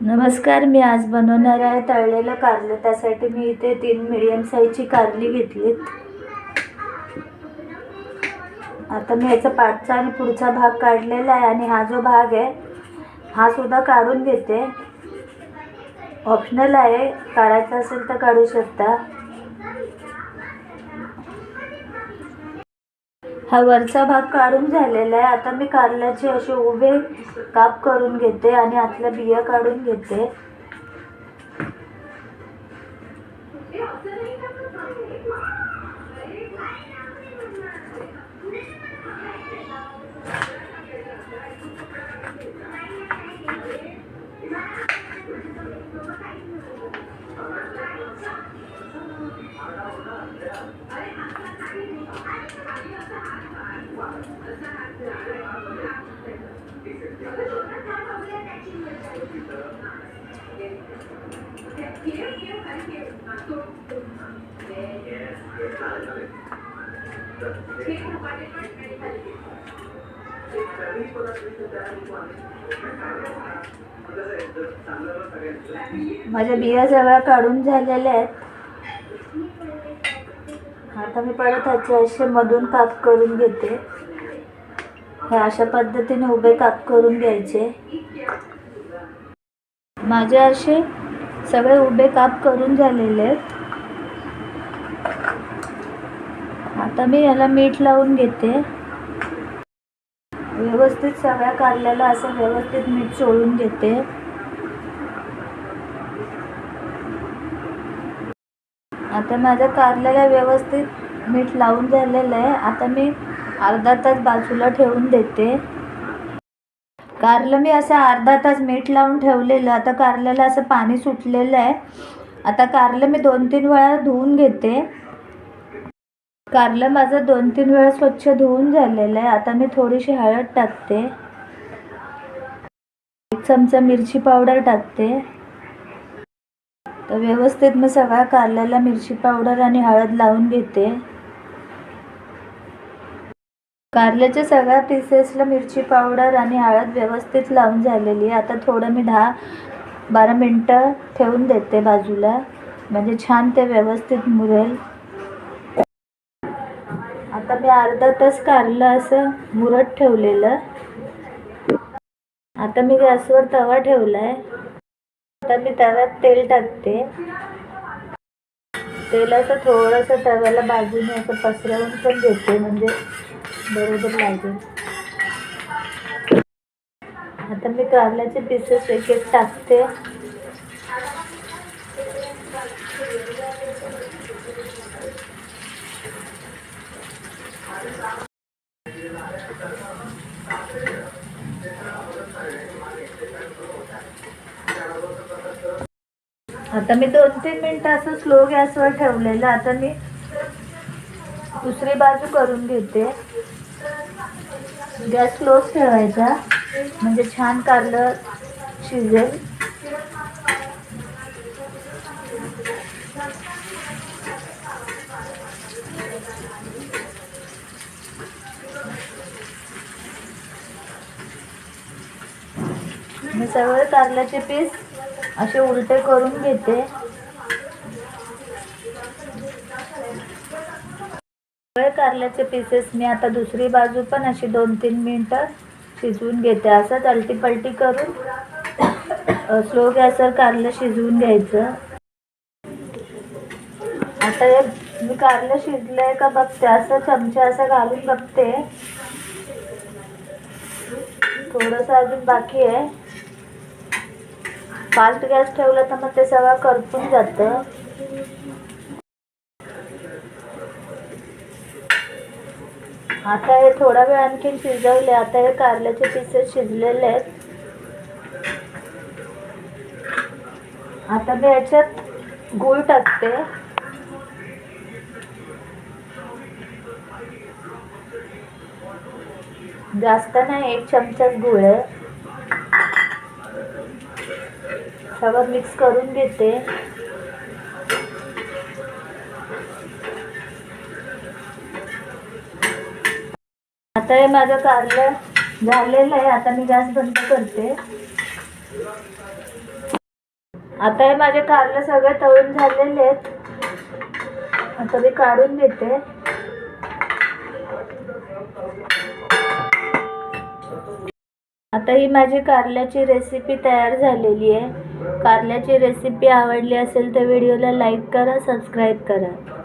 नमस्कार मी आज बनवणार आहे तळलेलं कारलं. त्यासाठी मी इथे तीन मिडियम साईजची कारली घेतलीत. आता मी याचा पाठचा आणि पुढचा भाग काढलेला आहे आणि हा जो भाग आहे हा सुद्धा काढून घेते. ऑप्शनल आहे. काढायचा असेल तर काढू शकता. हा वरचा भाग काढून झालेला आहे. आता मी कारल्याचे असे उभे काप करून घेते आणि आतल्या बिया काढून घेते. माझ्या बिया सगळ्या काढून झालेल्या आहेत. आता मी परत ह्याचे असे मधून काप करून घेते. हे अशा पद्धतीने उभे काप करून घ्यायचे. माझे असे सगळे उभे काप करून झालेले आहेत. आता मी याला मीठ लावून घेते. व्यवस्थित सगळ्या कारल्याला असं व्यवस्थित मीठ चोळून घेते. आता माझ्या कारल्याला व्यवस्थित मीठ लावून झालेलं आहे. आता मी अर्धा तास बाजूला ठेवून देते. कारलं मी असं अर्धा तास मीठ लावून ठेवलेलं. आता कारल्याला असं पाणी सुटलेलं आहे. आता कारलं मी दोन तीन वेळा धुवून घेते. कारलं माझं दोन तीन वेळा स्वच्छ धुवून झालेलं आहे. आता मी थोडीशी हळद टाकते. एक चमचा मिरची पावडर टाकते. तर व्यवस्थित मी सगळ्या कारल्याला मिरची पावडर आणि हळद लावून घेते. कारल्याच्या सगळ्या पीसेसला मिरची पावडर आणि हळद व्यवस्थित लावून झालेली आहे. आता थोडं मी दहा बारा मिनटं ठेवून देते बाजूला. म्हणजे छान ते व्यवस्थित मुरेल. आता मी अर्धा तास कारलं असं मुरत ठेवलेलं. आता मी गॅसवर तवा ठेवला आहे आता मी तव्यात तेल टाकते. तेल असं थोडंसं तव्याला बाजूने असं पसरवून पण देते. म्हणजे बरोबर लागेल. आता मी कारल्याचे पीसेस एक एक टाकते. आता मी दोन तीन मिनटं असं स्लो गॅसवर ठेवलेलं. आता मी दुसरी बाजू करून घेते. गॅस क्लोज ठेवायचा. म्हणजे छान कारलं शिजेल. मी सगळे कारल्याचे पीस असे उलटे करून घेते सगळे कारल्याचे पीसेस मी आता दुसरी बाजू पण अशी दोन तीन मिनटं शिजवून घेते. असंच अलटी पलटी करून स्लो गॅसवर कारलं शिजवून घ्यायचं. आता हे मी कारलं शिजलंय का बघते. असं चमचा असं घालून बघते. थोडंसं अजून बाकी आहे. फास्ट गॅस ठेवला तर मग ते सगळं करपून जातं. आता हे थोडा वेळ आणखीन शिजवले. आता हे कारल्याचे पीसेस शिजलेले आहेत. आता मी याच्यात गूळ टाकते. जास्त नाही एक चमचाच गूळ आहे. सगळं मिक्स करून घेते. आता हे माझं कारलं झालेलं आहे. आता मी गॅस बंद करते. आता हे माझे कारलं सगळे तळून झालेले आहेत. आता मी काढून घेते. आता ही माझी कारल्याची रेसिपी तयार झालेली आहे. कारल्याची रेसिपी आवडली असेल तर व्हिडिओला लाईक करा सबस्क्राईब करा.